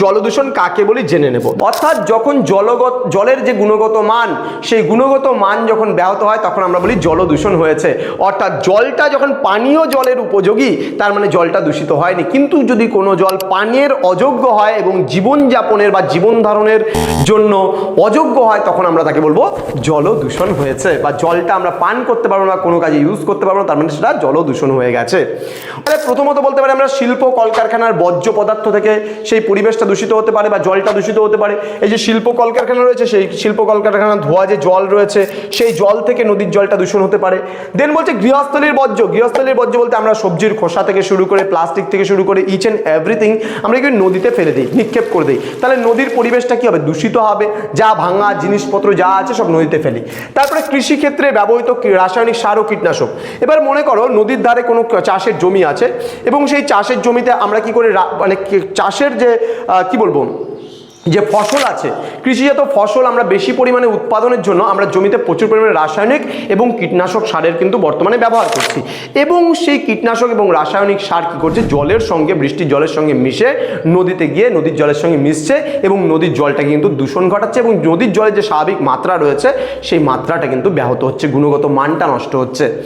জলদূষণ কাকে বলি জেনে নেব। অর্থাৎ যখন জলগত, জলের যে গুণগত মান, সেই গুণগত মান যখন ব্যাহত হয়, তখন আমরা বলি জলদূষণ হয়েছে। অর্থাৎ জলটা যখন পানীয় জলের উপযোগী, তার মানে জলটা দূষিত হয়নি। কিন্তু যদি কোনো জল পানীয়ের অযোগ্য হয় এবং জীবনযাপনের বা জীবন ধারণের জন্য অযোগ্য হয়, তখন আমরা তাকে বলব জলদূষণ হয়েছে। বা জলটা আমরা পান করতে পারব না, কোনো কাজে ইউজ করতে পারব না, তার মানে সেটা জলদূষণ হয়ে গেছে। প্রথমত বলতে পারি আমরা শিল্প কলকারখানার বর্জ্য পদার্থ থেকে সেই পরিবেশটা দূষিত হতে পারে বা জলটা দূষিত হতে পারে। এই যে শিল্প কলকারখানা রয়েছে, সেই শিল্প কলকারখানার ধোয়া যে জল রয়েছে, সেই জল থেকে নদীর জলটা দূষণ হতে পারে। দেন বলছে গৃহস্থলীর বর্জ্য। গৃহস্থলীর বর্জ্য বলতে আমরা সবজির খোসা থেকে শুরু করে, প্লাস্টিক থেকে শুরু করে ইচ অ্যান্ড এভরিথিং আমরা কি নদীতে ফেলে দিই, নিক্ষেপ করে দিই। তাহলে নদীর পরিবেশটা কি হবে? দূষিত হবে। যা ভাঙা জিনিসপত্র যা আছে সব নদীতে ফেলি। তারপরে কৃষিক্ষেত্রে ব্যবহৃত রাসায়নিক সার ও কীটনাশক। এবার মনে করো নদীর ধারে কোনো চাষের জমি আছে এবং সেই চাষের জমিতে আমরা কি করে মানে চাষের যে কি বলব? যে ফসল আছে, কৃষিজাত ফসল আমরা বেশি পরিমাণে উৎপাদনের জন্য আমরা জমিতে প্রচুর পরিমাণে রাসায়নিক এবং কীটনাশক সারের কিন্তু বর্তমানে ব্যবহার করছি। এবং সেই কীটনাশক এবং রাসায়নিক সার কী করছে? জলের সঙ্গে, বৃষ্টির জলের সঙ্গে মিশে নদীতে গিয়ে নদীর জলের সঙ্গে মিশছে এবং নদীর জলটাকে কিন্তু দূষণ ঘটাচ্ছে এবং নদীর জলের যে স্বাভাবিক মাত্রা রয়েছে, সেই মাত্রাটা কিন্তু ব্যাহত হচ্ছে, গুণগত মানটা নষ্ট হচ্ছে।